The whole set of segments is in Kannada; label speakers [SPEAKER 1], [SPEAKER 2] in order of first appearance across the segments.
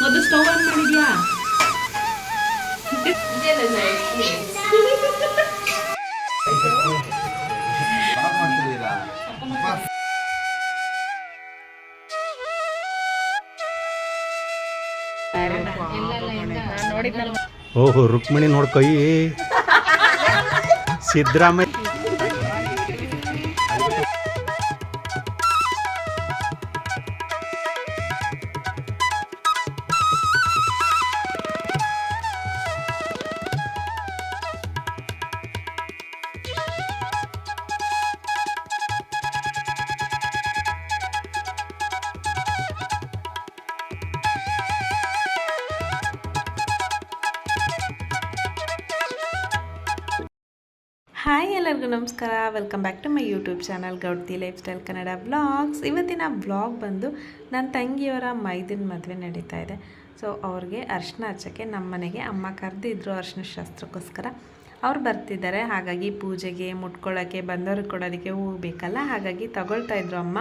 [SPEAKER 1] ಮೊದಲು ಸ್ಟವ್ ಆನ್ ಮಾಡಿದ್ಯಾ?
[SPEAKER 2] ಓಹೋ ರುಕ್ಮಿಣಿ ನೋಡ್ ಕೈ. ಸಿದ್ದರಾಮಯ್ಯ
[SPEAKER 3] ಹಾಯ್ ಎಲ್ಲರಿಗೂ ನಮಸ್ಕಾರ. Welcome back to my YouTube channel Gowdti lifestyle Kannada vlogs ಇವತ್ತಿನ ಬ್ಲಾಗ್ ಬಂದು ನನ್ನ ತಂಗಿಯವರ ಮೈದಿನ ಮದುವೆ ನಡೀತಾ ಇದೆ. ಸೊ ಅವ್ರಿಗೆ ಅರ್ಶಿನ ಹಚ್ಚೋಕ್ಕೆ ನಮ್ಮ ಮನೆಗೆ ಅಮ್ಮ ಕರೆದಿದ್ರು ಅರ್ಶಿನ ಶಾಸ್ತ್ರಕ್ಕೋಸ್ಕರ. ಅವ್ರು ಬರ್ತಿದ್ದಾರೆ. ಹಾಗಾಗಿ ಪೂಜೆಗೆ ಮುಟ್ಕೊಳ್ಳೋಕ್ಕೆ ಬಂದವ್ರಿಗೆ ಕೊಡೋದಕ್ಕೆ ಹೂವು ಬೇಕಲ್ಲ. ಹಾಗಾಗಿ ತಗೊಳ್ತಾ ಇದ್ರು ಅಮ್ಮ.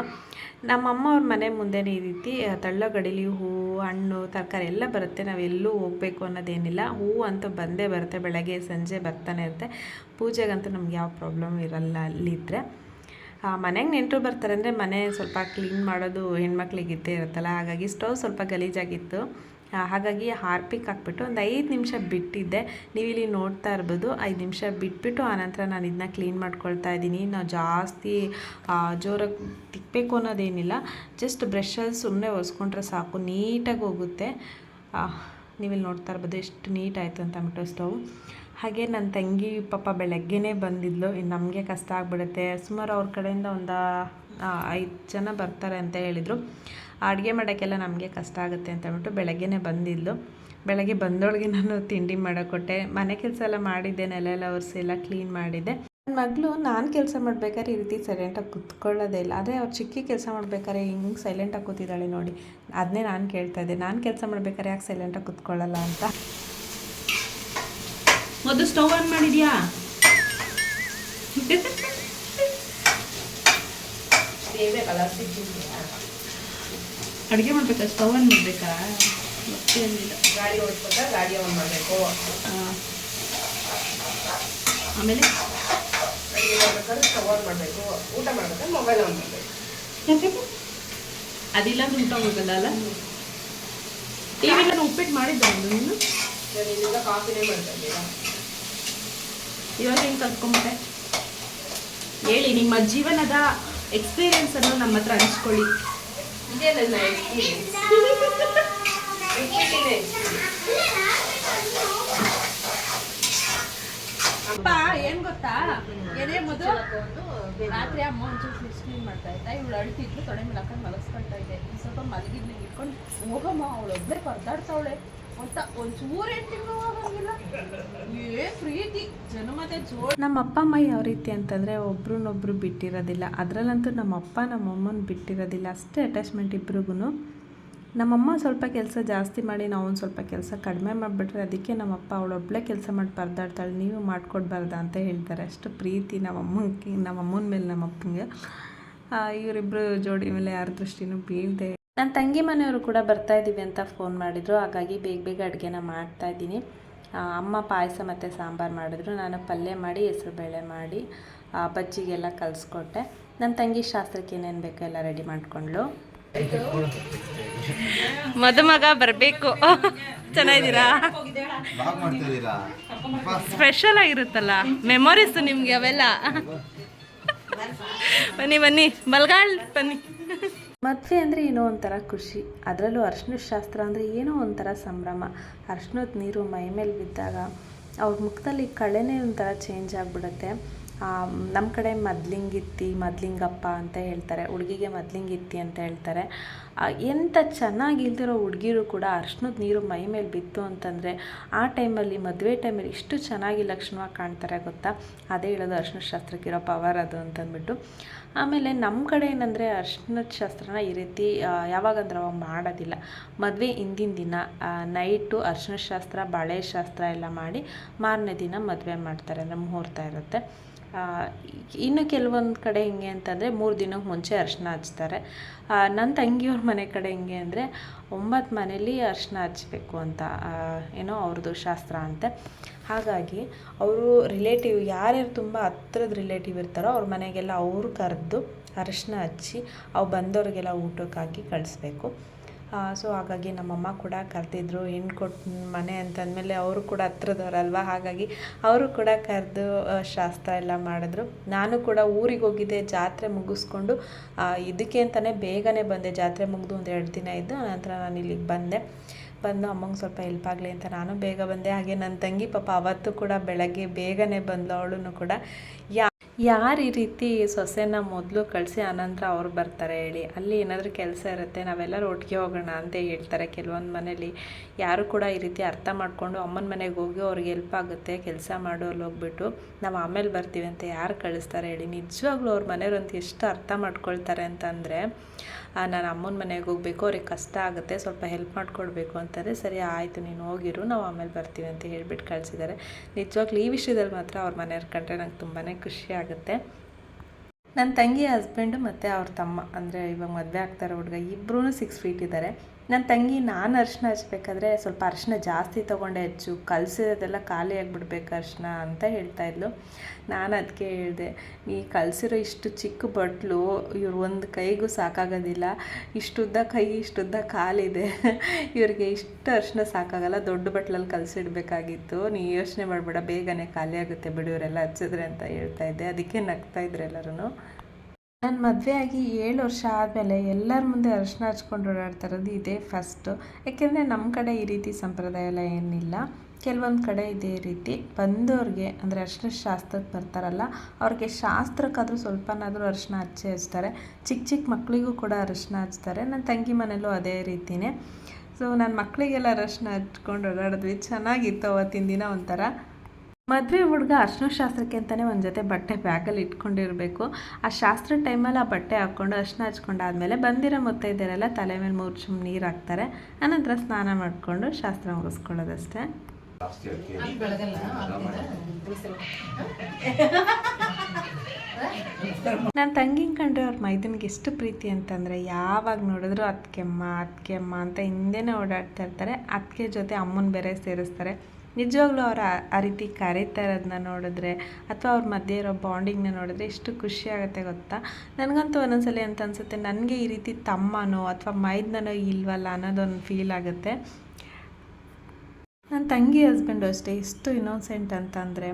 [SPEAKER 3] ನಮ್ಮಮ್ಮ ಅವ್ರ ಮನೆ ಮುಂದೆನೇ ಈ ರೀತಿ ತಳ್ಳಗಡಿಲಿ ಹೂವು ಹಣ್ಣು, ತರಕಾರಿ ಎಲ್ಲ ಬರುತ್ತೆ. ನಾವೆಲ್ಲೂ ಹೋಗಬೇಕು ಅನ್ನೋದೇನಿಲ್ಲ. ಹೂವು ಅಂತೂ ಬಂದೇ ಬರುತ್ತೆ. ಬೆಳಗ್ಗೆ, ಸಂಜೆ ಬರ್ತಾನೆ ಇರುತ್ತೆ. ಪೂಜೆಗಂತೂ ನಮ್ಗೆ ಯಾವ ಪ್ರಾಬ್ಲಮ್ ಇರಲ್ಲ ಅಲ್ಲಿದ್ದರೆ ಮನೆಗೆ ನೆಂಟರು ಬರ್ತಾರೆ ಅಂದರೆ ಮನೆ ಸ್ವಲ್ಪ ಕ್ಲೀನ್ ಮಾಡೋದು ಹೆಣ್ಮಕ್ಳಿಗೆ ಇದ್ದೇ ಇರುತ್ತಲ್ಲ. ಹಾಗಾಗಿ ಸ್ಟವ್ ಸ್ವಲ್ಪ ಗಲೀಜಾಗಿತ್ತು. ಹಾಗಾಗಿ ಹಾರ್ಪಿಕ್ ಹಾಕ್ಬಿಟ್ಟು ಒಂದು ಐದು ನಿಮಿಷ ಬಿಟ್ಟಿದ್ದೆ. ನೀವು ಇಲ್ಲಿ ನೋಡ್ತಾ ಇರ್ಬೋದು, ಐದು ನಿಮಿಷ ಬಿಟ್ಬಿಟ್ಟು ಆನಂತರ ನಾನು ಇದನ್ನ ಕ್ಲೀನ್ ಮಾಡ್ಕೊಳ್ತಾ ಇದ್ದೀನಿ. ನಾವು ಜಾಸ್ತಿ ಜೋರಾಗಿ ತಿಕ್ಕಬೇಕು ಅನ್ನೋದೇನಿಲ್ಲ. ಜಸ್ಟ್ ಬ್ರಷಲ್ಲಿ ಸುಮ್ಮನೆ ಒರೆಸ್ಕೊಂಡ್ರೆ ಸಾಕು, ನೀಟಾಗಿ ಹೋಗುತ್ತೆ. ನೀವಿಲ್ಲಿ ನೋಡ್ತಾ ಇರ್ಬೋದು ಎಷ್ಟು ನೀಟಾಯಿತು ಅಂತ ಅಂದ್ಬಿಟ್ಟು ಸ್ಟವ್. ಹಾಗೆ ನನ್ನ ತಂಗಿ ಪಾಪ ಬೆಳಗ್ಗೆನೇ ಬಂದಿದ್ಲು. ಇನ್ನು ನಮಗೆ ಕಷ್ಟ ಆಗಿಬಿಡುತ್ತೆ. ಸುಮಾರು ಅವ್ರ ಕಡೆಯಿಂದ ಒಂದು ಐದು ಜನ ಬರ್ತಾರೆ ಅಂತ ಹೇಳಿದರು. ಅಡುಗೆ ಮಾಡೋಕ್ಕೆಲ್ಲ ನಮಗೆ ಕಷ್ಟ ಆಗುತ್ತೆ ಅಂತ ಹೇಳ್ಬಿಟ್ಟು ಬೆಳಗ್ಗೆನೇ ಬಂದಿದ್ಲು ಬೆಳಗ್ಗೆ ಬಂದೊಳಗೆ ನಾನು ತಿಂಡಿ ಮಾಡೋಕ್ಕೊಟ್ಟೆ ಮನೆ ಕೆಲಸ ಎಲ್ಲ ಮಾಡಿದ್ದೆ ನೆಲ ಎಲ್ಲ ಒರೆಸಿ ಎಲ್ಲ ಕ್ಲೀನ್ ಮಾಡಿದ್ದೆ. ನನ್ನ ಮಗಳು ನಾನು ಕೆಲಸ ಮಾಡಬೇಕಾದ್ರೆ ಈ ರೀತಿ ಸೈಲೆಂಟಾಗಿ ಕುತ್ಕೊಳ್ಳೋದೇ ಇಲ್ಲ. ಆದರೆ ಅವ್ರು ಚಿಕ್ಕಿ ಕೆಲಸ ಮಾಡಬೇಕಾದ್ರೆ ಹಿಂಗೆ ಸೈಲೆಂಟಾಗಿ ಕೂತಿದ್ದಾಳೆ ನೋಡಿ. ಅದನ್ನೇ ನಾನು ಕೇಳ್ತಾ ಇದ್ದೆ. ನಾನು ಕೆಲಸ ಮಾಡಬೇಕಾದ್ರೆ ಯಾಕೆ ಸೈಲೆಂಟಾಗಿ ಕೂತ್ಕೊಳ್ಳಲ್ಲ ಅಂತ.
[SPEAKER 1] ಮೊದಲು ಸ್ಟವ್ ಆನ್ ಮಾಡಿದ್ಯಾ? ಅಡುಗೆ ಮಾಡ್ಬೇಕಾ? ಸ್ಟವ್ ಆನ್ ಮಾಡಬೇಕಾ? ಮತ್ತೇನಿಲ್ಲ
[SPEAKER 3] ಗಾಡಿ ಓಡಿಸ್ಬೇಕಾ? ಗಾಡಿ ಆನ್ ಮಾಡಬೇಕು.
[SPEAKER 1] ಆಮೇಲೆ?
[SPEAKER 3] ಅಡುಗೆ ಮಾಡ್ಬೇಕಾದ್ರೆ ಸ್ಟವ್ ಆನ್ ಮಾಡಬೇಕು. ಊಟ ಮಾಡ್ಬೇಕಾದ್ರೆ ಮೊಬೈಲ್ ಆನ್ ಮಾಡಬೇಕು.
[SPEAKER 1] ಅದಿಲ್ಲ ಊಟ ಹೋಗಲ್ಲ ಅಲ್ಲ? ಟಿವಿ ನಾನು ಉಪ್ಪಿಟ್ಟು ಮಾಡಿದ್ದೆ ಒಂದು ನೀನು?
[SPEAKER 3] ನಾನು ಇಲ್ಲಿಂದ ಕಾಫಿನೇ ಮಾಡ್ತಾ ಇದ್ದೀರಾ?
[SPEAKER 1] ಇವಾಗ ಹೆಂಗೆ ಕಲ್ತ್ಕೊಂಬಿಟ್ಟೆ? ಹೇಳಿ ನಿಮ್ಮ ಜೀವನದ ಎಕ್ಸ್ಪೀರಿಯನ್ಸ್ ಅನ್ನು ನಮ್ಮ ಹತ್ರ ಹಂಚ್ಕೊಳ್ಳಿ.
[SPEAKER 3] ಇದೇ ನನ್ನ
[SPEAKER 4] ಅಪ್ಪ, ಏನ್ ಗೊತ್ತಾ? ಏನೇ ಮೊದಲು ರಾತ್ರಿ ಅಮ್ಮ ಒಂಚೂರು ಫಿಶ್ ಕ್ಲೀನ್ ಮಾಡ್ತಾ ಇದ್ದ. ಇವಳು ಅಳ್ತಿದ್ಲು, ತೊಡೆ ಮೇಲೆ ಹಾಕೊಂಡು ಮಲಗಿಸ್ಕೊಳ್ತಾ ಇದ್ದೆ. ಸ್ವಲ್ಪ ಮಲಗಿದ್ನ ಇಟ್ಕೊಂಡು ಹೋಗಮ್ಮ ಅವಳು ಒಬ್ಬಳೆ ಪರ್ದಾಡ್ತಾವಳೆ ಅಂತ ಒಂಚೂರು ಹೆಂಡ್ತಿಗೂ
[SPEAKER 3] ನಮ್ಮ ಅಪ್ಪ ಅಮ್ಮ ಯಾವ ರೀತಿ ಅಂತಂದರೆ ಒಬ್ರನ್ನೊಬ್ರು ಬಿಟ್ಟಿರೋದಿಲ್ಲ. ಅದರಲ್ಲಂತೂ ನಮ್ಮ ಅಪ್ಪ ನಮ್ಮ ಅಮ್ಮನ ಬಿಟ್ಟಿರೋದಿಲ್ಲ. ಅಷ್ಟೇ ಅಟ್ಯಾಚ್ಮೆಂಟ್ ಇಬ್ರಿಗೂ ನಮ್ಮಮ್ಮ ಸ್ವಲ್ಪ ಕೆಲಸ ಜಾಸ್ತಿ ಮಾಡಿ ನಾವು ಒಂದು ಸ್ವಲ್ಪ ಕೆಲಸ ಕಡಿಮೆ ಮಾಡಿಬಿಟ್ರೆ ಅದಕ್ಕೆ ನಮ್ಮಪ್ಪ ಅವಳೊಬ್ಬಳೇ ಕೆಲಸ ಮಾಡಿ ಪರ್ದಾಡ್ತಾಳೆ. ನೀವು ಮಾಡ್ಕೊಡ್ಬಾರ್ದ ಅಂತ ಹೇಳ್ತಾರೆ. ಅಷ್ಟು ಪ್ರೀತಿ ನಮ್ಮಮ್ಮಂಗೆ, ನಮ್ಮಮ್ಮನ ಮೇಲೆ, ನಮ್ಮಪ್ಪಂಗೆ. ಇವರಿಬ್ಬರು ಜೋಡಿ ಮೇಲೆ ಯಾರ ದೃಷ್ಟಿನೂ ಬೀಳದೆ ನನ್ನ ತಂಗಿ ಮನೆಯವರು ಕೂಡ ಬರ್ತಾ ಇದ್ದೀವಿ ಅಂತ ಫೋನ್ ಮಾಡಿದರು. ಹಾಗಾಗಿ ಬೇಗ ಬೇಗ ಅಡುಗೆನ ಮಾಡ್ತಾ ಇದ್ದೀನಿ ಅಮ್ಮ ಪಾಯಸ ಮತ್ತು ಸಾಂಬಾರು ಮಾಡಿದ್ರು. ನಾನು ಪಲ್ಯ ಮಾಡಿ ಹೆಸರುಬೇಳೆ ಮಾಡಿ ಬಜ್ಜಿಗೆಲ್ಲ ಕಲಿಸ್ಕೊಟ್ಟೆ. ನನ್ನ ತಂಗಿ ಶಾಸ್ತ್ರಕ್ಕೆ ಏನೇನು ಬೇಕೋ ಎಲ್ಲ ರೆಡಿ ಮಾಡಿಕೊಂಡ್ಳು. ಮದುಮಗ ಬರಬೇಕು. ಚೆನ್ನಾಗಿದ್ದೀರಾ? ಸ್ಪೆಷಲ್ ಆಗಿರುತ್ತಲ್ಲ ಮೆಮೊರೀಸ್ ನಿಮಗೆ ಅವೆಲ್ಲ. ಬನ್ನಿ ಬನ್ನಿ, ಬಲ್ಗಾಳ್ ಬನ್ನಿ. ಮದುವೆ ಅಂದರೆ ಏನೋ ಒಂಥರ ಖುಷಿ. ಅದರಲ್ಲೂ ಅರ್ಶಿನದ ಶಾಸ್ತ್ರ ಅಂದರೆ ಏನೋ ಒಂಥರ ಸಂಭ್ರಮ. ಅರ್ಶಿನದ ನೀರು ಮೈ ಮೇಲೆ ಬಿದ್ದಾಗ ಅವ್ರ ಮುಖದಲ್ಲಿ ಕಳೆನೇ ಒಂಥರ ಚೇಂಜ್ ಆಗಿಬಿಡುತ್ತೆ. ನಮ್ಮ ಕಡೆ ಮದ್ಲಿಂಗಿತ್ತಿ, ಮದ್ಲಿಂಗಪ್ಪ ಅಂತ ಹೇಳ್ತಾರೆ. ಹುಡುಗಿಗೆ ಮದ್ಲಿಂಗಿತ್ತಿ ಅಂತ ಹೇಳ್ತಾರೆ. ಎಂಥ ಚೆನ್ನಾಗಿ ಇಲ್ದಿರೋ ಹುಡುಗಿರು ಕೂಡ ಅರ್ಶಿನದ ನೀರು ಮೈ ಮೇಲೆ ಬಿತ್ತು ಅಂತಂದರೆ ಆ ಟೈಮಲ್ಲಿ, ಮದುವೆ ಟೈಮಲ್ಲಿ ಇಷ್ಟು ಚೆನ್ನಾಗಿ ಲಕ್ಷಣವಾಗಿ ಕಾಣ್ತಾರೆ ಗೊತ್ತಾ? ಅದೇ ಹೇಳೋದು ಅರ್ಶಿನ ಶಾಸ್ತ್ರಕ್ಕಿರೋ ಪವರ್ ಅದು ಅಂತಂದ್ಬಿಟ್ಟು. ಆಮೇಲೆ ನಮ್ಮ ಕಡೆ ಏನಂದರೆ ಅರ್ಶಿನದ ಶಾಸ್ತ್ರನ ಈ ರೀತಿ ಯಾವಾಗಂದ್ರೆ ಅವಾಗ ಮಾಡೋದಿಲ್ಲ. ಮದುವೆ ಹಿಂದಿನ ದಿನ ನೈಟು ಅರ್ಶಿನದ ಶಾಸ್ತ್ರ ಬಳೆ ಶಾಸ್ತ್ರ ಎಲ್ಲ ಮಾಡಿ ಮಾರನೇ ದಿನ ಮದುವೆ ಮಾಡ್ತಾರೆ, ಅಂದರೆ ಮುಹೂರ್ತ ಇರುತ್ತೆ. ಇನ್ನು ಕೆಲವೊಂದು ಕಡೆ ಹೆಂಗೆ ಅಂತಂದರೆ ಮೂರು ದಿನಕ್ಕೆ ಮುಂಚೆ ಅರಿಶಿನ ಹಚ್ತಾರೆ. ನನ್ನ ತಂಗಿಯವ್ರ ಮನೆ ಕಡೆ ಹೆಂಗೆ ಅಂದರೆ ಒಂಬತ್ತು ಮನೇಲಿ ಅರ್ಶಿನ ಹಚ್ಬೇಕು ಅಂತ ಏನೋ ಅವ್ರದ್ದು ಶಾಸ್ತ್ರ ಅಂತೆ. ಹಾಗಾಗಿ ಅವರು ರಿಲೇಟಿವ್ ಯಾರ್ಯಾರು ತುಂಬ ಹತ್ರದ ರಿಲೇಟಿವ್ ಇರ್ತಾರೋ ಅವ್ರ ಮನೆಗೆಲ್ಲ ಅವರು ಕರೆದು ಅರಿಶಿನ ಹಚ್ಚಿ ಅವು ಬಂದವ್ರಿಗೆಲ್ಲ ಊಟಕ್ಕೆ ಹಾಕಿ ಕಳಿಸ್ಬೇಕು ಸೊ ಹಾಗಾಗಿ ನಮ್ಮಮ್ಮ ಕೂಡ ಕರೆದಿದ್ರು ಹೆಣ್ಣು ಕೊಟ್ಟು ಮನೆ ಅಂತಂದಮೇಲೆ ಅವರು ಕೂಡ ಹತ್ರದವ್ರಲ್ವ? ಹಾಗಾಗಿ ಅವರು ಕೂಡ ಕರೆದು ಶಾಸ್ತ್ರ ಎಲ್ಲ ಮಾಡಿದ್ರು. ನಾನು ಕೂಡ ಊರಿಗೆ ಹೋಗಿದ್ದೆ, ಜಾತ್ರೆ ಮುಗಿಸ್ಕೊಂಡು ಇದಕ್ಕೆ ಅಂತಲೇ ಬೇಗನೆ ಬಂದೆ. ಜಾತ್ರೆ ಮುಗಿದು ಒಂದು ಎರಡು ದಿನ ಇದ್ದು ನಂತರ ನಾನು ಇಲ್ಲಿಗೆ ಬಂದೆ. ಬಂದು ಅಮ್ಮಂಗೆ ಸ್ವಲ್ಪ ಹೆಲ್ಪ್ ಆಗಲಿ ಅಂತ ನಾನು ಬೇಗ ಬಂದೆ. ಹಾಗೆ ನನ್ನ ತಂಗಿ ಪಾಪ ಅವತ್ತು ಕೂಡ ಬೆಳಗ್ಗೆ ಬೇಗನೆ ಬಂದಳು ಅವಳು ಕೂಡ. ಯಾ, ಯಾರು ಈ ರೀತಿ ಸೊಸೆನ ಮೊದಲು ಕಳಿಸಿ ಆನಂತರ ಅವ್ರು ಬರ್ತಾರೆ ಹೇಳಿ. ಅಲ್ಲಿ ಏನಾದರೂ ಕೆಲಸ ಇರುತ್ತೆ, ನಾವೆಲ್ಲರೂ ಒಟ್ಟಿಗೆ ಹೋಗೋಣ ಅಂತ ಹೇಳ್ತಾರೆ ಕೆಲವೊಂದು ಮನೇಲಿ. ಯಾರು ಕೂಡ ಈ ರೀತಿ ಅರ್ಥ ಮಾಡಿಕೊಂಡು ಅಮ್ಮನ ಮನೆಗೆ ಹೋಗಿ ಅವ್ರಿಗೆ ಹೆಲ್ಪ್ ಆಗುತ್ತೆ, ಕೆಲಸ ಮಾಡೋಲ್ಲಿ ಹೋಗ್ಬಿಟ್ಟು ನಾವು ಆಮೇಲೆ ಬರ್ತೀವಿ ಅಂತ ಯಾರು ಕಳಿಸ್ತಾರೆ ಹೇಳಿ. ನಿಜವಾಗ್ಲೂ ಅವ್ರ ಮನೆಯವ್ರು ಅಂತ ಎಷ್ಟು ಅರ್ಥ ಮಾಡ್ಕೊಳ್ತಾರೆ ಅಂತಂದರೆ ನಾನು ಅಮ್ಮನ ಮನೆಗೆ ಹೋಗಬೇಕು, ಅವ್ರಿಗೆ ಕಷ್ಟ ಆಗುತ್ತೆ, ಸ್ವಲ್ಪ ಹೆಲ್ಪ್ ಮಾಡಿಕೊಡ್ಬೇಕು ಅಂತಾರೆ ಸರಿ, ಆಯಿತು, ನೀನು ಹೋಗಿರು, ನಾವು ಆಮೇಲೆ ಬರ್ತೀವಿ ಅಂತ ಹೇಳಿಬಿಟ್ಟು ಕಳಿಸಿದ್ದಾರೆ ನಿಜವಾಗ್ಲೂ ಈ ವಿಷಯದಲ್ಲಿ ಮಾತ್ರ ಅವ್ರ ಮನೆಯವ್ರ ಕಂಡ್ರೆ ನಂಗೆ ತುಂಬಾ ಖುಷಿ ಆಗುತ್ತೆ. ನನ್ನ ತಂಗಿ, ಹಸ್ಬೆಂಡು ಮತ್ತು ಅವ್ರ ತಮ್ಮ, ಅಂದರೆ ಇವಾಗ ಮದುವೆ ಆಗ್ತಾರೆ ಹುಡುಗ ಇಬ್ಬರೂ ಸಿಕ್ಸ್ ಫೀಟ್ ಇದ್ದಾರೆ ನನ್ನ ತಂಗಿ ನಾನು ಅರಿಶಿನ ಹಚ್ಬೇಕಾದ್ರೆ ಸ್ವಲ್ಪ ಅರಿಶಿನ ಜಾಸ್ತಿ ತೊಗೊಂಡೆ ಹಚ್ಚು. ಕಲಸಿರೋದೆಲ್ಲ ಖಾಲಿ ಆಗಿಬಿಡ್ಬೇಕು ಅರಿಶಿನ ಅಂತ ಹೇಳ್ತಾ ಇದ್ಲು. ನಾನು ಅದಕ್ಕೆ ಹೇಳಿದೆ, ನೀ ಕಲಸಿರೋ ಇಷ್ಟು ಚಿಕ್ಕ ಬಟ್ಲು ಇವ್ರು ಒಂದು ಕೈಗೂ ಸಾಕಾಗೋದಿಲ್ಲ. ಇಷ್ಟುದ್ದ ಕೈ, ಇಷ್ಟುದ್ದ ಕಾಲಿದೆ. ಇವ್ರಿಗೆ ಇಷ್ಟು ಅರಿಶಿನ ಸಾಕಾಗಲ್ಲ. ದೊಡ್ಡ ಬಟ್ಲಲ್ಲಿ ಕಲಸಿಡ್ಬೇಕಾಗಿತ್ತು. ನೀ ಯೋಚನೆ ಮಾಡಬೇಡ, ಬೇಗನೆ ಖಾಲಿ ಆಗುತ್ತೆ ಬಿಡು, ಇವರೆಲ್ಲ ಹಚ್ಚಿದ್ರೆ ಅಂತ ಹೇಳ್ತಾ ಇದ್ದೆ. ಅದಕ್ಕೆ ನಗ್ತಾ ಇದ್ರು ಎಲ್ಲರೂ ನನ್ನ ಮದುವೆ ಆಗಿ ಏಳು ವರ್ಷ ಆದಮೇಲೆ ಎಲ್ಲರ ಮುಂದೆ ಅರಿಶಿನ ಹಚ್ಕೊಂಡು ಓಡಾಡ್ತಾ ಇರೋದು ಇದೇ ಫಸ್ಟು ಯಾಕೆಂದರೆ ನಮ್ಮ ಕಡೆ ಈ ರೀತಿ ಸಂಪ್ರದಾಯ ಎಲ್ಲ ಏನಿಲ್ಲ. ಕೆಲವೊಂದು ಕಡೆ ಇದೇ ರೀತಿ. ಬಂದವ್ರಿಗೆ ಅಂದರೆ ಅರ್ಶಿನ ಶಾಸ್ತ್ರಕ್ಕೆ ಬರ್ತಾರಲ್ಲ, ಅವ್ರಿಗೆ ಶಾಸ್ತ್ರಕ್ಕಾದರೂ ಸ್ವಲ್ಪನಾದರೂ ಅರಿಶಿನ ಹಚ್ಚಿ ಹಚ್ತಾರೆ. ಚಿಕ್ಕ ಚಿಕ್ಕ ಮಕ್ಕಳಿಗೂ ಕೂಡ ಅರಿಶಿನ ಹಚ್ತಾರೆ. ನನ್ನ ತಂಗಿ ಮನೇಲೂ ಅದೇ ರೀತಿಯೇ ಸೊ ನನ್ನ ಮಕ್ಕಳಿಗೆಲ್ಲ ಅರಿಶಿನ ಹಚ್ಕೊಂಡು ಓಡಾಡಿದ್ವಿ. ಚೆನ್ನಾಗಿತ್ತು ಅವತ್ತಿನ ದಿನ ಒಂಥರ. ಮದುವೆ ಹುಡುಗ ಅರ್ಶನ ಶಾಸ್ತ್ರಕ್ಕೆ ಅಂತಲೇ ಒಂದು ಜೊತೆ ಬಟ್ಟೆ ಬ್ಯಾಗಲ್ಲಿ ಇಟ್ಕೊಂಡಿರಬೇಕು. ಆ ಶಾಸ್ತ್ರ ಟೈಮಲ್ಲಿ ಆ ಬಟ್ಟೆ ಹಾಕ್ಕೊಂಡು, ಅರ್ಶಿನ ಹಚ್ಕೊಂಡಾದ್ಮೇಲೆ ಬಂದಿರೋ ಮುತ್ತೈದೆಯರೆಲ್ಲ ತಲೆ ಮೇಲೆ ಮೂರು ಚುಮ್ ನೀರು ಹಾಕ್ತಾರೆ. ಆನಂತರ ಸ್ನಾನ ಮಾಡಿಕೊಂಡು ಶಾಸ್ತ್ರ ಮುಗಿಸ್ಕೊಳ್ಳೋದಷ್ಟೇ. ನನ್ನ ತಂಗಿನ ಕಂಡ್ರೆ ಅವ್ರ ಮೈದನಿಗೆ ಎಷ್ಟು ಪ್ರೀತಿ ಅಂತಂದರೆ, ಯಾವಾಗ ನೋಡಿದ್ರು ಅತ್ಕೆಮ್ಮ ಅತ್ಕೆಮ್ಮ ಅಂತ ಹಿಂದೆನೇ ಓಡಾಡ್ತಾ ಇರ್ತಾರೆ. ಅತ್ತಿಗೆ ಜೊತೆ ಅಮ್ಮನ ಬೇರೆ ಸೇರಿಸ್ತಾರೆ. ನಿಜವಾಗ್ಲೂ ಅವ್ರು ಆ- ರೀತಿ ಕರೀತಾ ಇರೋದನ್ನ ನೋಡಿದ್ರೆ ಅಥವಾ ಅವ್ರ ಮಧ್ಯೆ ಇರೋ ಬಾಂಡಿಂಗ್ನ ನೋಡಿದ್ರೆ ಎಷ್ಟು ಖುಷಿ ಆಗುತ್ತೆ ಗೊತ್ತಾ? ನನಗಂತೂ ಒಂದೊಂದ್ಸಲಿ ಅಂತ ಅನಿಸುತ್ತೆ, ನನಗೆ ಈ ರೀತಿ ತಮ್ಮನೋ ಅಥವಾ ಮೈದನೋ ಇಲ್ವಲ್ಲ ಅನ್ನೋದೊಂದು ಫೀಲ್ ಆಗುತ್ತೆ. ನನ್ನ ತಂಗಿ ಹಸ್ಬೆಂಡು ಅಷ್ಟೇ, ಎಷ್ಟು ಇನ್ನೋಸೆಂಟ್ ಅಂತಂದರೆ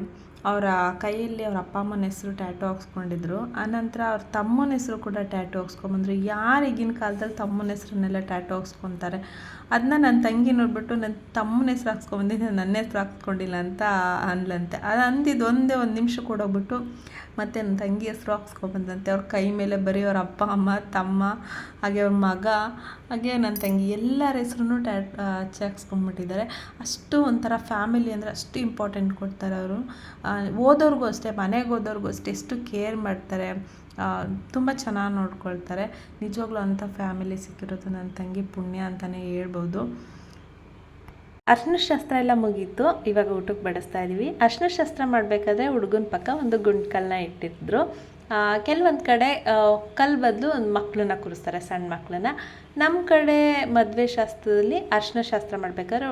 [SPEAKER 3] ಅವರ ಕೈಯಲ್ಲಿ ಅವ್ರ ಅಪ್ಪ ಅಮ್ಮನ ಹೆಸರು ಟ್ಯಾಟೋ ಹಾಕ್ಸ್ಕೊಂಡಿದ್ರು. ಆನಂತರ ಅವ್ರ ತಮ್ಮನ ಹೆಸರು ಕೂಡ ಟ್ಯಾಟು ಹಾಕ್ಸ್ಕೊಂಬಂದ್ರು ಯಾರು ಈಗಿನ ಕಾಲದಲ್ಲಿ ತಮ್ಮನ ಹೆಸ್ರನ್ನೆಲ್ಲ ಟ್ಯಾಟು ಹಾಕ್ಸ್ಕೊತಾರೆ? ಅದನ್ನ ನನ್ನ ತಂಗಿ ನೋಡ್ಬಿಟ್ಟು ನನ್ನ ತಮ್ಮನ ಹೆಸ್ರು ಹಾಕ್ಸ್ಕೊಂಬಂದಿದ್ದೆ ನನ್ನ ಹೆಸ್ರು ಹಾಕ್ಸ್ಕೊಂಡಿಲ್ಲ ಅಂತ ಅನ್ಲಂತೆ. ಅದು ಅಂದಿದ್ದು ಒಂದೇ ಒಂದು ನಿಮಿಷ ಕೊಡೋಗ್ಬಿಟ್ಟು ಮತ್ತು ನನ್ನ ತಂಗಿ ಹೆಸ್ರು ಹಾಕ್ಸ್ಕೊಂಬಂದಂತೆ ಅವ್ರ ಕೈ ಮೇಲೆ ಬರೀ ಅವ್ರ ಅಪ್ಪ, ಅಮ್ಮ, ತಮ್ಮ, ಹಾಗೆ ಅವ್ರ ಮಗ, ಹಾಗೆ ನನ್ನ ತಂಗಿ ಎಲ್ಲರ ಹೆಸ್ರು ಟ್ಯಾಟ್ ಹಚ್ಚಿ ಹಾಕ್ಸ್ಕೊಂಬಿಟ್ಟಿದ್ದಾರೆ ಅಷ್ಟು ಒಂಥರ ಫ್ಯಾಮಿಲಿ ಅಂದರೆ ಅಷ್ಟು ಇಂಪಾರ್ಟೆಂಟ್ ಕೊಡ್ತಾರೆ ಅವರು. ಓದೋರ್ಗೂ ಅಷ್ಟೇ, ಮನೆಗೆ ಹೋದವ್ರಿಗೂ ಅಷ್ಟೇ ಎಷ್ಟು ಕೇರ್ ಮಾಡ್ತಾರೆ ತುಂಬ ಚೆನ್ನಾಗಿ ನೋಡ್ಕೊಳ್ತಾರೆ. ನಿಜವಾಗ್ಲೂ ಅಂಥ ಫ್ಯಾಮಿಲಿ ಸಿಕ್ಕಿರೋದು ನನ್ನ ತಂಗಿ ಪುಣ್ಯ ಅಂತಲೇ ಹೇಳ್ಬೋದು. ಅರ್ಶಿನ ಶಾಸ್ತ್ರ ಎಲ್ಲ ಮುಗೀತು, ಇವಾಗ ಊಟಕ್ಕೆ ಬಡಿಸ್ತಾ ಇದ್ದೀವಿ ಅರ್ಶಿನ ಶಾಸ್ತ್ರ ಮಾಡಬೇಕಾದ್ರೆ ಹುಡುಗನ ಪಕ್ಕ ಒಂದು ಗುಂಡ್ಕಲ್ಲನ್ನ ಇಟ್ಟಿದ್ರು. ಕೆಲವೊಂದು ಕಡೆ ಕಲ್ಲು ಬದಲು ಒಂದು ಮಕ್ಕಳನ್ನ ಕೂರಿಸ್ತಾರೆ ಸಣ್ಣ ಮಕ್ಕಳನ್ನ ನಮ್ಮ ಕಡೆ ಮದುವೆ ಶಾಸ್ತ್ರದಲ್ಲಿ ಅರ್ಶನ ಶಾಸ್ತ್ರ ಮಾಡ್ಬೇಕಾದ್ರೆ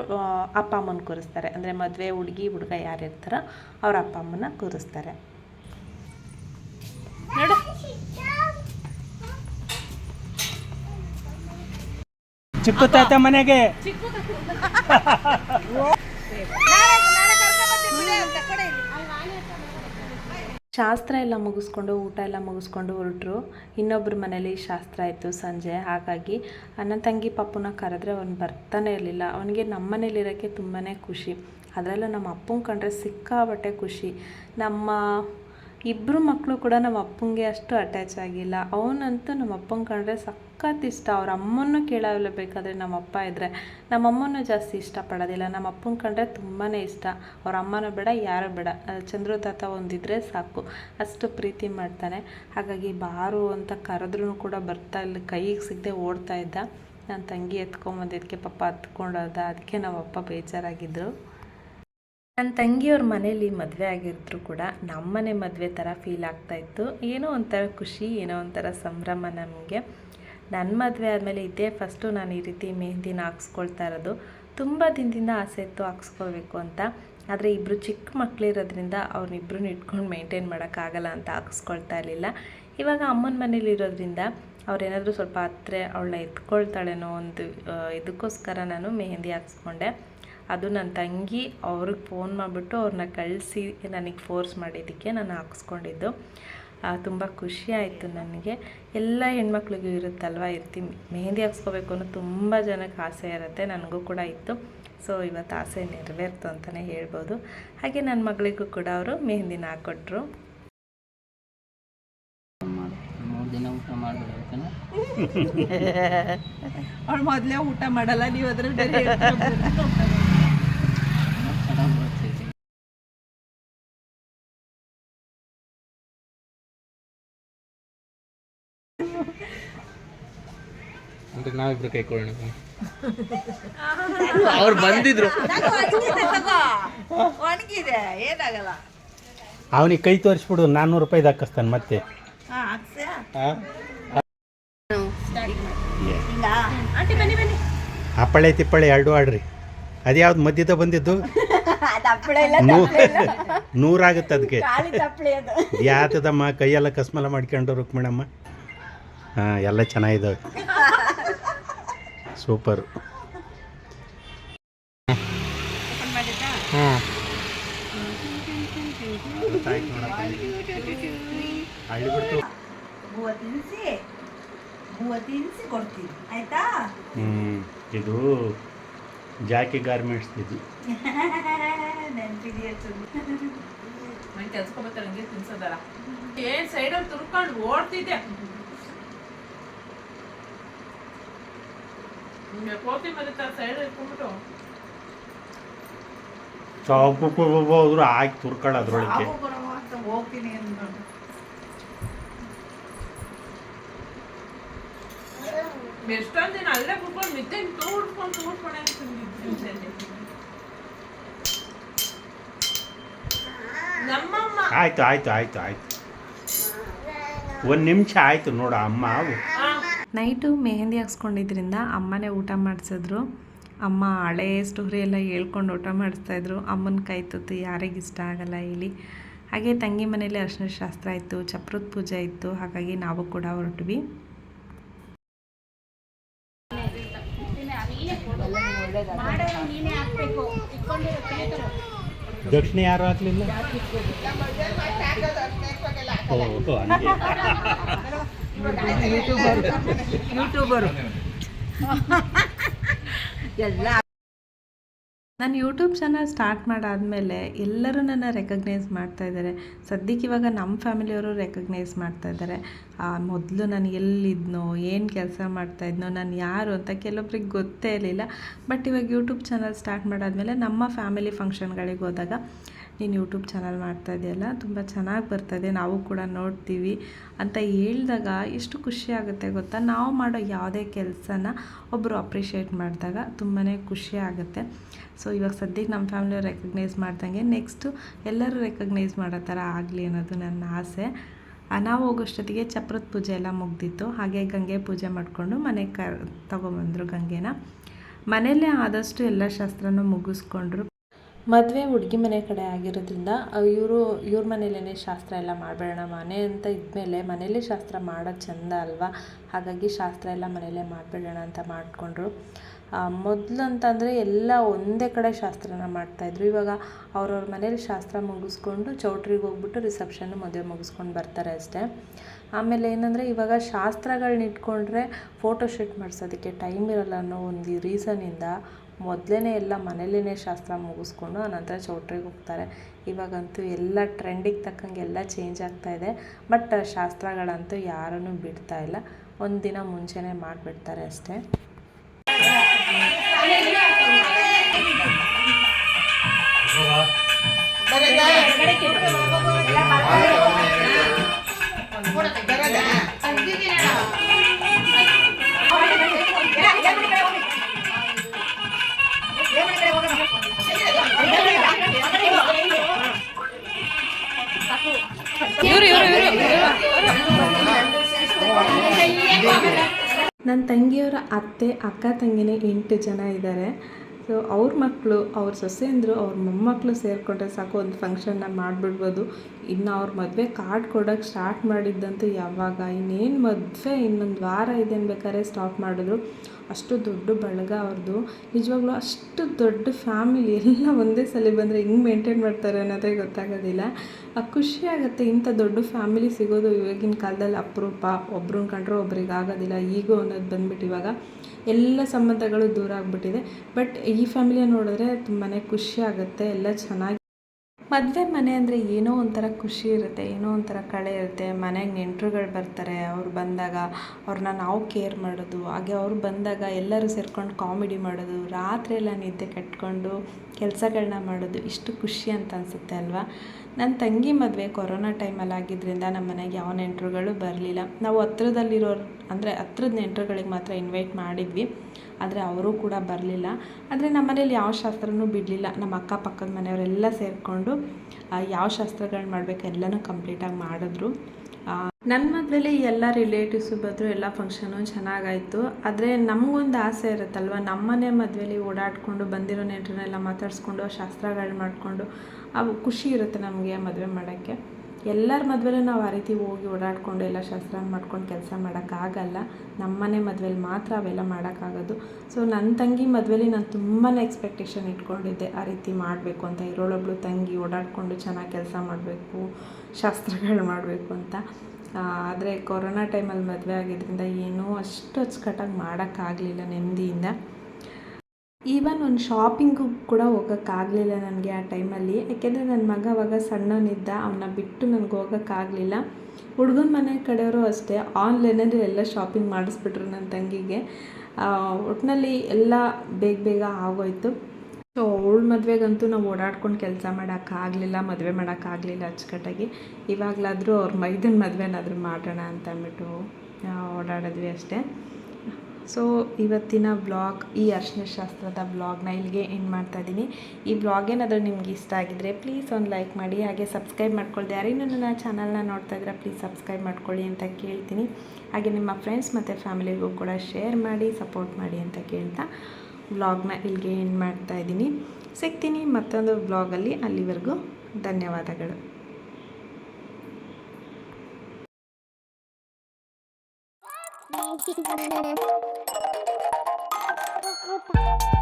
[SPEAKER 3] ಅಪ್ಪ ಅಮ್ಮನ ಕೂರಿಸ್ತಾರೆ. ಅಂದರೆ ಮದುವೆ ಹುಡುಗಿ ಹುಡುಗ ಯಾರು ಇರ್ತಾರೋ ಅವ್ರ ಅಪ್ಪ ಅಮ್ಮನ ಕೂರಿಸ್ತಾರೆ. ನೋಡು.
[SPEAKER 2] ಚಿಕ್ಕ ತಾತ ಮನೆಗೆ.
[SPEAKER 3] ಶಾಸ್ತ್ರ ಎಲ್ಲ ಮುಗಿಸ್ಕೊಂಡು, ಊಟ ಎಲ್ಲ ಮುಗಿಸ್ಕೊಂಡು ಹೊರಟರು. ಇನ್ನೊಬ್ಬರ ಮನೇಲಿ ಶಾಸ್ತ್ರ ಇತ್ತು ಸಂಜೆ. ಹಾಗಾಗಿ ಅಣ್ಣ ತಂಗಿ ಪಪ್ಪನ ಕರೆದ್ರೆ ಅವ್ನು ಬರ್ತಾನೆ ಇರಲಿಲ್ಲ. ಅವನಿಗೆ ನಮ್ಮ ಮನೇಲಿರೋಕ್ಕೆ ತುಂಬಾ ಖುಷಿ. ಅದರಲ್ಲೂ ನಮ್ಮ ಅಪ್ಪನ ಕಂಡ್ರೆ ಸಿಕ್ಕಾಬಟ್ಟೆ ಖುಷಿ. ನಮ್ಮ ಇಬ್ಬರು ಮಕ್ಕಳು ಕೂಡ ನಮ್ಮ ಅಪ್ಪಂಗೆ ಅಷ್ಟು ಅಟ್ಯಾಚ್ ಆಗಿಲ್ಲ. ಅವನಂತೂ ನಮ್ಮ ಅಪ್ಪನ ಕಂಡ್ರೆ ಸಖತ್ ಇಷ್ಟ. ಅವ್ರ ಅಮ್ಮನ್ನು ಕೇಳಲೇಬೇಕಾದ್ರೆ ನಮ್ಮ ಅಪ್ಪ ಇದ್ದರೆ ನಮ್ಮ ಅಮ್ಮನೂ ಜಾಸ್ತಿ ಇಷ್ಟಪಡೋದಿಲ್ಲ. ನಮ್ಮ ಅಪ್ಪನ ಕಂಡ್ರೆ ತುಂಬಾ ಇಷ್ಟ. ಅವ್ರ ಅಮ್ಮನೂ ಬೇಡ, ಯಾರು ಬೇಡ. ಚಂದ್ರು ತಾತ ಒಂದಿದ್ರೆ ಸಾಕು. ಅಷ್ಟು ಪ್ರೀತಿ ಮಾಡ್ತಾನೆ. ಹಾಗಾಗಿ ಬಾರು ಅಂತ ಕರೆದ್ರೂ ಕೂಡ ಬರ್ತಾ ಇಲ್ಲ. ಕೈಗೆ ಸಿಗದೆ ಓಡ್ತಾ ಇದ್ದ. ನನ್ನ ತಂಗಿ ಎತ್ಕೊಂಬಂದಿದ್ದಕ್ಕೆ ಪಾಪ ಹತ್ಕೊಂಡೋದ ಅದಕ್ಕೆ ನಮ್ಮ ಅಪ್ಪ ಬೇಜಾರಾಗಿದ್ದರು ನನ್ನ ತಂಗಿಯವ್ರ ಮನೇಲಿ ಮದುವೆ ಆಗಿದ್ರು ಕೂಡ ನಮ್ಮನೆ ಮದುವೆ ಥರ ಫೀಲ್ ಆಗ್ತಾಯಿತ್ತು ಏನೋ ಒಂಥರ ಖುಷಿ, ಏನೋ ಒಂಥರ ಸಂಭ್ರಮ ನಮಗೆ. ನನ್ನ ಮದುವೆ ಆದಮೇಲೆ ಇದೇ ಫಸ್ಟು ನಾನು ಈ ರೀತಿ ಮೆಹಂದಿನ ಹಾಕ್ಸ್ಕೊಳ್ತಾ ಇರೋದು. ತುಂಬ ದಿನದಿಂದ ಆಸೆ ಇತ್ತು ಹಾಕ್ಸ್ಕೋಬೇಕು ಅಂತ. ಆದರೆ ಇಬ್ಬರು ಚಿಕ್ಕ ಮಕ್ಕಳಿರೋದ್ರಿಂದ ಅವ್ರನ್ನಿಬ್ರನ್ನ ಇಟ್ಕೊಂಡು ಮೇಂಟೈನ್ ಮಾಡೋಕ್ಕಾಗಲ್ಲ ಅಂತ ಹಾಕ್ಸ್ಕೊಳ್ತಾ ಇರಲಿಲ್ಲ. ಇವಾಗ ಅಮ್ಮನ ಮನೇಲಿ ಇರೋದ್ರಿಂದ ಅವ್ರೇನಾದರೂ ಸ್ವಲ್ಪ ಹತ್ರ ಅವಳನ್ನ ಎತ್ಕೊಳ್ತಾಳೇನೋ ಒಂದು ಇದಕ್ಕೋಸ್ಕರ ನಾನು ಮೆಹಂದಿ ಹಾಕ್ಸ್ಕೊಂಡೆ. ಅದು ನನ್ನ ತಂಗಿ ಅವ್ರಿಗೆ ಫೋನ್ ಮಾಡಿಬಿಟ್ಟು ಅವ್ರನ್ನ ಕಳಿಸಿ ನನಗೆ ಫೋರ್ಸ್ ಮಾಡಿದ್ದಕ್ಕೆ ನಾನು ಹಾಕ್ಸ್ಕೊಂಡಿದ್ದು. ತುಂಬ ಖುಷಿ ಆಯಿತು ನನಗೆ. ಎಲ್ಲ ಹೆಣ್ಮಕ್ಳಿಗೂ ಇರುತ್ತಲ್ವ ಇರ್ತಿ ಮೆಹಂದಿ ಹಾಕ್ಸ್ಕೋಬೇಕು ಅನ್ನೋ ತುಂಬ ಜನಕ್ಕೆ ಆಸೆ ಇರುತ್ತೆ ನನಗೂ ಕೂಡ ಇತ್ತು. ಸೊ ಇವತ್ತು ಆಸೆ ನೆರವೇರ್ತು ಅಂತಲೇ ಹೇಳ್ಬೋದು. ಹಾಗೆ ನನ್ನ ಮಗಳಿಗೂ ಕೂಡ ಅವರು ಮೆಹಂದಿನ ಹಾಕ್ಕೊಟ್ರು.
[SPEAKER 4] ಮೊದಲೇ ಊಟ ಮಾಡಲ್ಲ ನೀವು ಅದ್ರಲ್ಲಿ
[SPEAKER 5] ಚೆನ್ನಾಗಿ ಬರ್ತಿದ್ವಿ
[SPEAKER 2] ಅಂದ್ರೆ ನಾವಿಬ್ರು ಕೈ ಕೊಡೋಣ. ಅವ್ರು ಬಂದಿದ್ರು. ಅವನಿಗೆ ಕೈ ತೋರಿಸ್ಬಿಡು ನಾನ್ನೂರು ರೂಪಾಯಿ ಹಾಕಿಸ್ತಾನೆ ಮತ್ತೆ. ಹಪ್ಪಳೆ ತಿಪ್ಪಳೆ ಎರಡು ಆಡ್ರಿ. ಅದ್ಯಾವ್ದು ಮಧ್ಯದ ಬಂದಿದ್ದು? ನೂರಾಗುತ್ತೆ ಅದಕ್ಕೆ ಯಾತದಮ್ಮ ಕೈಯೆಲ್ಲ ಕಸ್ಮಲ ಮಾಡ್ಕೊಂಡು ರುಕ್ಮಿಣಮ್ಮ. ಹಾಂ ಎಲ್ಲ ಚೆನ್ನಾಗಿದ್ದಾವೆ ಸೂಪರು ಹಾಂ ಹಳ್ಳಿಬಿಡ್ತು
[SPEAKER 4] ಹೂವ ತಿನ್ನಿಸಿ ಹೂವ ತಿನ್ನಿಸಿ ಕೊಡ್ತೀನಿ
[SPEAKER 2] ಹ್ಞೂ ಇದು ಜಾಕಿ ಗಾರ್ಮೆಂಟ್ಸ್ ಇದು.
[SPEAKER 1] ಏನ್ ಸೈಡಲ್ಲಿ ತುರ್ಕೊಂಡು ಓಡ್ತಿದ್ದೆ. ಸೈಡ್ ಇಟ್ಕೊಂಡ್ಬಿಟ್ಟು
[SPEAKER 2] ಚಾಪು ಹೋದ್ರು ಹಾಕಿ ತುರ್ಕೊಳ್ಳ ಅದ್ರೊಳಗೆ
[SPEAKER 4] ಹೋಗ್ತೀನಿ ಅಂದ್ಕೊಂಡು
[SPEAKER 1] ಎಷ್ಟೊಂದ್ ದಿನ ಅಲ್ಲೇ ಕುತ್ಕೊಂಡು ಮಿತ್ತೆ ತೂಡ್ಕೊಂಡು ತೂಡ್ಕೊಂಡು ತಿಂದಿದ್ದೆ ನಮ್ಮಮ್ಮ.
[SPEAKER 2] ಆಯ್ತು ಆಯ್ತು ಆಯ್ತು ಆಯ್ತು. ಒಂದು ನಿಮಿಷ ಆಯ್ತು ನೋಡ ಅಮ್ಮ ಅವು
[SPEAKER 3] ನೈಟು ಮೆಹಂದಿ ಹಾಕ್ಸ್ಕೊಂಡಿದ್ರಿಂದ ಅಮ್ಮನೇ ಊಟ ಮಾಡಿಸಿದ್ರು. ಅಮ್ಮ ಹಳೆ ಸ್ಟೋರಿ ಎಲ್ಲ ಹೇಳ್ಕೊಂಡು ಊಟ ಮಾಡಿಸ್ತಾಯಿದ್ರು ಅಮ್ಮನ ಕೈ ತುತ್ತು ಯಾರಿಗೆ ಇಷ್ಟ ಆಗಲ್ಲ ಇಲ್ಲಿ ಹಾಗೆ ತಂಗಿ ಮನೇಲಿ ಅರ್ಶಿನ ಶಾಸ್ತ್ರ ಇತ್ತು ಚಪ್ರದ ಪೂಜೆ ಇತ್ತು. ಹಾಗಾಗಿ ನಾವು ಕೂಡ ಹೊರಟ್ವಿ.
[SPEAKER 2] ದಕ್ಷಿಣ ಯಾರು ಹಾಕ್ಲಿಲ್ಲ? ಓ ಯೂಟ್ಯೂಬರು. ಎಲ್ಲ.
[SPEAKER 3] ನಾನು ಯೂಟ್ಯೂಬ್ ಚಾನಲ್ ಸ್ಟಾರ್ಟ್ ಮಾಡಾದಮೇಲೆ ಎಲ್ಲರೂ ನನ್ನ ರೆಕಗ್ನೈಸ್ ಮಾಡ್ತಾ ಇದ್ದಾರೆ. ಸದ್ಯಕ್ಕೆ ಇವಾಗ ನಮ್ಮ ಫ್ಯಾಮಿಲಿಯವರು ರೆಕಗ್ನೈಸ್ ಮಾಡ್ತಾ ಇದ್ದಾರೆ. ಮೊದಲು ನಾನು ಎಲ್ಲಿದ್ನೋ ಏನು ಕೆಲಸ ಮಾಡ್ತಾ ಇದ್ನೋ ನಾನು ಯಾರು ಅಂತ ಕೆಲವೊಬ್ರಿಗೆ ಗೊತ್ತೇ ಇರಲಿಲ್ಲ. ಬಟ್ ಇವಾಗ ಯೂಟ್ಯೂಬ್ ಚಾನಲ್ ಸ್ಟಾರ್ಟ್ ಮಾಡಾದಮೇಲೆ ನಮ್ಮ ಫ್ಯಾಮಿಲಿ ಫಂಕ್ಷನ್ಗಳಿಗೆ ಹೋದಾಗ ನೀನು ಯೂಟ್ಯೂಬ್ ಚಾನಲ್ ಮಾಡ್ತಾ ಇದೆಯಲ್ಲ, ತುಂಬ ಚೆನ್ನಾಗಿ ಬರ್ತದೆ ನಾವು ಕೂಡ ನೋಡ್ತೀವಿ ಅಂತ ಹೇಳಿದಾಗ ಎಷ್ಟು ಖುಷಿ ಆಗುತ್ತೆ ಗೊತ್ತಾ? ನಾವು ಮಾಡೋ ಯಾವುದೇ ಕೆಲಸನ ಒಬ್ಬರು ಅಪ್ರಿಷಿಯೇಟ್ ಮಾಡಿದಾಗ ತುಂಬಾ ಖುಷಿ ಆಗುತ್ತೆ. ಸೊ ಇವಾಗ ಸದ್ಯಕ್ಕೆ ನಮ್ಮ ಫ್ಯಾಮಿಲಿಯವ್ರು ರೆಕಗ್ನೈಸ್ ಮಾಡ್ದಂಗೆ ನೆಕ್ಸ್ಟು ಎಲ್ಲರೂ ರೆಕಗ್ನೈಸ್ ಮಾಡೋ ಥರ ಆಗಲಿ ಅನ್ನೋದು ನನ್ನ ಆಸೆ. ನಾವು ಹೋಗೋಷ್ಟೊತ್ತಿಗೆ ಚಪ್ರದ ಪೂಜೆ ಎಲ್ಲ ಮುಗ್ದಿತ್ತು. ಹಾಗೆ ಗಂಗೆ ಪೂಜೆ ಮಾಡಿಕೊಂಡು ಮನೆಗೆ ಕ, ತೊಗೊಂಬಂದರು ಗಂಗೆನ. ಮನೆಯಲ್ಲೇ ಆದಷ್ಟು ಎಲ್ಲ ಶಾಸ್ತ್ರನೂ ಮುಗಿಸ್ಕೊಂಡ್ರು. ಮದುವೆ ಹುಡುಗಿ ಮನೆ ಕಡೆ ಆಗಿರೋದ್ರಿಂದ ಇವರು, ಇವ್ರ ಮನೇಲೇ ಶಾಸ್ತ್ರ ಎಲ್ಲ ಮಾಡಬೇಡ ಮನೆ ಅಂತ ಇದ್ಮೇಲೆ ಮನೇಲೇ ಶಾಸ್ತ್ರ ಮಾಡೋದು ಚಂದ ಅಲ್ವಾ? ಹಾಗಾಗಿ ಶಾಸ್ತ್ರ ಎಲ್ಲ ಮನೇಲೇ ಮಾಡಬೇಡೋಣ ಅಂತ ಮಾಡಿಕೊಂಡ್ರು. ಮೊದಲು ಅಂತಂದರೆ ಎಲ್ಲ ಒಂದೇ ಕಡೆ ಶಾಸ್ತ್ರನ ಮಾಡ್ತಾಯಿದ್ರು ಇವಾಗ ಅವ್ರವ್ರ ಮನೇಲಿ ಶಾಸ್ತ್ರ ಮುಗಿಸ್ಕೊಂಡು ಚೌಟ್ರಿಗೆ ಹೋಗ್ಬಿಟ್ಟು ರಿಸೆಪ್ಷನ್ನು ಮದುವೆ ಮುಗಿಸ್ಕೊಂಡು ಬರ್ತಾರೆ ಅಷ್ಟೇ. ಆಮೇಲೆ ಏನಂದರೆ ಇವಾಗ ಶಾಸ್ತ್ರಗಳನ್ನ ಇಟ್ಕೊಂಡ್ರೆ ಫೋಟೋ ಶೂಟ್ ಮಾಡಿಸೋದಕ್ಕೆ ಟೈಮ್ ಇರಲ್ಲ ಅನ್ನೋ ಒಂದು ರೀಸನಿಂದ ಮೊದಲೇ ಎಲ್ಲ ಮನೇಲೇ ಶಾಸ್ತ್ರ ಮುಗಿಸ್ಕೊಂಡು ಆನಂತರ ಚೌಟ್ರಿಗೆ ಹೋಗ್ತಾರೆ. ಇವಾಗಂತೂ ಎಲ್ಲ ಟ್ರೆಂಡಿಗೆ ತಕ್ಕಂಗೆ ಎಲ್ಲ ಚೇಂಜ್ ಆಗ್ತಾ ಇದೆ. ಬಟ್ ಶಾಸ್ತ್ರಗಳಂತೂ ಯಾರನ್ನೂ ಬಿಡ್ತಾ ಇಲ್ಲ. ಒಂದು ದಿನ ಮುಂಚೆನೇ ಮಾಡಿಬಿಡ್ತಾರೆ ಅಷ್ಟೇ. ನನ್ನ ತಂಗಿಯವರ ಅತ್ತೆ ಅಕ್ಕ ತಂಗಿನೇ ಎಂಟು ಜನ ಇದ್ದಾರೆ. ಸೊ ಅವ್ರ ಮಕ್ಕಳು ಅವ್ರ ಸೊಸೆಯಂದರು, ಅವ್ರ ಮೊಮ್ಮಕ್ಕಳು ಸೇರಿಕೊಂಡ್ರೆ ಸಾಕು ಒಂದು ಫಂಕ್ಷನ್ನ ಮಾಡಿಬಿಡ್ಬೋದು. ಇನ್ನು ಅವ್ರ ಮದುವೆ ಕಾರ್ಡ್ ಕೊಡೋಕ್ಕೆ ಸ್ಟಾರ್ಟ್ ಮಾಡಿದ್ದಂತೂ ಯಾವಾಗ? ಇನ್ನೇನು ಮದುವೆ? ಇನ್ನೊಂದು ವಾರ ಇದೆ ಅನ್ಬೇಕಾದ್ರೆ ಸ್ಟಾಪ್ ಮಾಡಿದ್ರು. ಅಷ್ಟು ದೊಡ್ಡ ಬಳಗ ಅವ್ರದ್ದು ನಿಜವಾಗ್ಲೂ ಅಷ್ಟು ದೊಡ್ಡ ಫ್ಯಾಮಿಲಿ ಎಲ್ಲ ಒಂದೇ ಸಲ ಬಂದರೆ ಹೆಂಗೆ ಮೇಂಟೈನ್ ಮಾಡ್ತಾರೆ ಅನ್ನೋದೇ ಗೊತ್ತಾಗೋದಿಲ್ಲ. ಖುಷಿ ಆಗುತ್ತೆ ಇಂಥ ದೊಡ್ಡ ಫ್ಯಾಮಿಲಿ ಸಿಗೋದು ಇವಾಗಿನ ಕಾಲದಲ್ಲಿ ಅಪರೂಪ. ಒಬ್ರನ್ನ ಕಂಡ್ರೆ ಒಬ್ರಿಗೆ ಆಗೋದಿಲ್ಲ, ಈಗೋ ಅನ್ನೋದು ಬಂದ್ಬಿಟ್ಟು ಇವಾಗ ಎಲ್ಲ ಸಂಬಂಧಗಳು ದೂರ ಆಗಿಬಿಟ್ಟಿದೆ. ಬಟ್ ಈ ಫ್ಯಾಮಿಲಿಯ ನೋಡಿದ್ರೆ ತುಂಬಾ ಖುಷಿ ಆಗುತ್ತೆ ಎಲ್ಲ ಚೆನ್ನಾಗಿ. ಮದುವೆ ಮನೆ ಅಂದರೆ ಏನೋ ಒಂಥರ ಖುಷಿ ಇರುತ್ತೆ, ಏನೋ ಒಂಥರ ಕಳೆ ಇರುತ್ತೆ. ಮನೆಗೆ ನೆಂಟರುಗಳು ಬರ್ತಾರೆ, ಅವ್ರು ಬಂದಾಗ ಅವ್ರನ್ನ ನಾವು ಕೇರ್ ಮಾಡೋದು. ಹಾಗೆ ಅವ್ರು ಬಂದಾಗ ಎಲ್ಲರೂ ಸೇರ್ಕೊಂಡು ಕಾಮಿಡಿ ಮಾಡೋದು ರಾತ್ರಿ ಎಲ್ಲ ನಿದ್ದೆ ಕಟ್ಕೊಂಡು ಕೆಲಸಗಳನ್ನ ಮಾಡೋದು, ಇಷ್ಟು ಖುಷಿ ಅಂತ ಅನಿಸುತ್ತೆ ಅಲ್ವಾ? ನನ್ನ ತಂಗಿ ಮದುವೆ ಕೊರೋನಾ ಟೈಮಲ್ಲಿ ಆಗಿದ್ದರಿಂದ ನಮ್ಮ ಮನೆಗೆ ಯಾವ ನೆಂಟರುಗಳು ಬರಲಿಲ್ಲ. ನಾವು ಹತ್ರದಲ್ಲಿರೋರು, ಅಂದರೆ ಹತ್ರದ ನೆಂಟರುಗಳಿಗೆ ಮಾತ್ರ ಇನ್ವೈಟ್ ಮಾಡಿದ್ವಿ. ಆದರೆ ಅವರು ಕೂಡ ಬರಲಿಲ್ಲ. ಆದರೆ ನಮ್ಮ ಮನೇಲಿ ಯಾವ ಶಾಸ್ತ್ರನೂ ಬಿಡಲಿಲ್ಲ. ನಮ್ಮ ಅಕ್ಕಪಕ್ಕದ ಮನೆಯವರೆಲ್ಲ ಸೇರಿಕೊಂಡು ಯಾವ ಶಾಸ್ತ್ರಗಳನ್ನ ಮಾಡಬೇಕು ಎಲ್ಲನೂ ಕಂಪ್ಲೀಟಾಗಿ ಮಾಡಿದ್ರು. ನನ್ನ ಮದುವೆಲಿ ಎಲ್ಲ ರಿಲೇಟಿವ್ಸು ಬಂದರು ಎಲ್ಲ ಫಂಕ್ಷನು ಚೆನ್ನಾಗಾಯಿತು. ಆದರೆ ನಮಗೊಂದು ಆಸೆ ಇರುತ್ತಲ್ವ? ನಮ್ಮನೆ ಮದುವೆಲಿ ಓಡಾಡಿಕೊಂಡು ಬಂದಿರೋ ನೆಂಟರನ್ನೆಲ್ಲ ಮಾತಾಡಿಸ್ಕೊಂಡು, ಶಾಸ್ತ್ರಗಳು ಮಾಡಿಕೊಂಡು, ಅವು ಖುಷಿ ಇರುತ್ತೆ ನಮಗೆ ಮದುವೆ ಮಾಡೋಕ್ಕೆ. ಎಲ್ಲರ ಮದುವೆಲೂ ನಾವು ಆ ರೀತಿ ಹೋಗಿ ಓಡಾಡಿಕೊಂಡು ಎಲ್ಲ ಶಾಸ್ತ್ರ ಮಾಡ್ಕೊಂಡು ಕೆಲಸ ಮಾಡೋಕ್ಕಾಗಲ್ಲ. ನಮ್ಮನೆ ಮದುವೆಲಿ ಮಾತ್ರ ಅವೆಲ್ಲ ಮಾಡೋಕ್ಕಾಗೋದು. ಸೊ ನನ್ನ ತಂಗಿ ಮದುವೆಲಿ ನಾನು ತುಂಬಾ ಎಕ್ಸ್ಪೆಕ್ಟೇಷನ್ ಇಟ್ಕೊಂಡಿದ್ದೆ ಆ ರೀತಿ ಮಾಡಬೇಕು ಅಂತ. ಇರೋಳೊಬ್ಳು ತಂಗಿ ಓಡಾಡಿಕೊಂಡು ಚೆನ್ನಾಗಿ ಕೆಲಸ ಮಾಡಬೇಕು. ಶಾಸ್ತ್ರಗಳು ಮಾಡಬೇಕು ಅಂತ. ಆದರೆ ಕೊರೋನಾ ಟೈಮಲ್ಲಿ ಮದುವೆ ಆಗಿದ್ದರಿಂದ ಏನೂ ಅಷ್ಟು ಅಚ್ಚುಕಟ್ಟಾಗಿ ಮಾಡೋಕ್ಕಾಗಲಿಲ್ಲ ನೆಮ್ಮದಿಯಿಂದ. ಈವನ್ ಒಂದು ಶಾಪಿಂಗು ಕೂಡ ಹೋಗೋಕ್ಕಾಗಲಿಲ್ಲ ನನಗೆ ಆ ಟೈಮಲ್ಲಿ. ಯಾಕೆಂದರೆ ನನ್ನ ಮಗ ಅವಾಗ ಸಣ್ಣವನಿದ್ದ ಅವನ್ನ ಬಿಟ್ಟು ನನಗೆ ಹೋಗೋಕ್ಕಾಗಲಿಲ್ಲ. ಹುಡುಗನ ಮನೆ ಕಡೆಯವರು ಅಷ್ಟೇ, ಆನ್ಲೈನಲ್ಲಿ ಎಲ್ಲ ಶಾಪಿಂಗ್ ಮಾಡಿಸ್ಬಿಟ್ರು ನನ್ನ ತಂಗಿಗೆ. ಒಟ್ಟಿನಲ್ಲಿ ಎಲ್ಲ ಬೇಗ ಬೇಗ ಆಗೋಯ್ತು. ಸೊ ಅವಳ ಮದುವೆಗಂತೂ ನಾವು ಓಡಾಡ್ಕೊಂಡು ಕೆಲಸ ಮಾಡೋಕ್ಕಾಗಲಿಲ್ಲ, ಮದುವೆ ಮಾಡೋಕ್ಕಾಗಲಿಲ್ಲ ಅಚ್ಚುಕಟ್ಟಾಗಿ. ಇವಾಗಲಾದರೂ ಅವ್ರ ಮೈದನ ಮದುವೆನಾದರೂ ಮಾಡೋಣ ಅಂತ ಅಂದ್ಬಿಟ್ಟು ಓಡಾಡಿದ್ವಿ ಅಷ್ಟೇ. ಸೊ ಇವತ್ತಿನ ಬ್ಲಾಗ್ ಈ ಅರ್ಶಿನ ಶಾಸ್ತ್ರದ ಬ್ಲಾಗ್ನ ಇಲ್ಲಿಗೆ ಎಂಡ್ ಮಾಡ್ತಾ ಇದ್ದೀನಿ. ಈ ಬ್ಲಾಗ್ ಏನಾದರೂ ನಿಮ್ಗೆ ಇಷ್ಟ ಆಗಿದ್ರೆ ಪ್ಲೀಸ್ ಒಂದು ಲೈಕ್ ಮಾಡಿ, ಹಾಗೆ ಸಬ್ಸ್ಕ್ರೈಬ್ ಮಾಡ್ಕೊಳ್ದೆ. ಯಾರೇನು ನನ್ನ ಚಾನಲ್ನ ನೋಡ್ತಾ ಇದ್ರೆ ಪ್ಲೀಸ್ ಸಬ್ಸ್ಕ್ರೈಬ್ ಮಾಡ್ಕೊಳ್ಳಿ ಅಂತ ಕೇಳ್ತೀನಿ. ಹಾಗೆ ನಿಮ್ಮ ಫ್ರೆಂಡ್ಸ್ ಮತ್ತು ಫ್ಯಾಮಿಲಿಗೂ ಕೂಡ ಶೇರ್ ಮಾಡಿ ಸಪೋರ್ಟ್ ಮಾಡಿ ಅಂತ ಕೇಳ್ತಾ. ಬ್ಲಾಗ್ನ ಇಲ್ಲಿಗೆ ಎಂಡ್ ಮಾಡ್ತಾ ಇದ್ದೀನಿ. ಸಿಗ್ತೀನಿ ಮತ್ತೊಂದು ಬ್ಲಾಗಲ್ಲಿ ಅಲ್ಲಿವರೆಗೂ ಧನ್ಯವಾದಗಳು.
[SPEAKER 6] Thank you.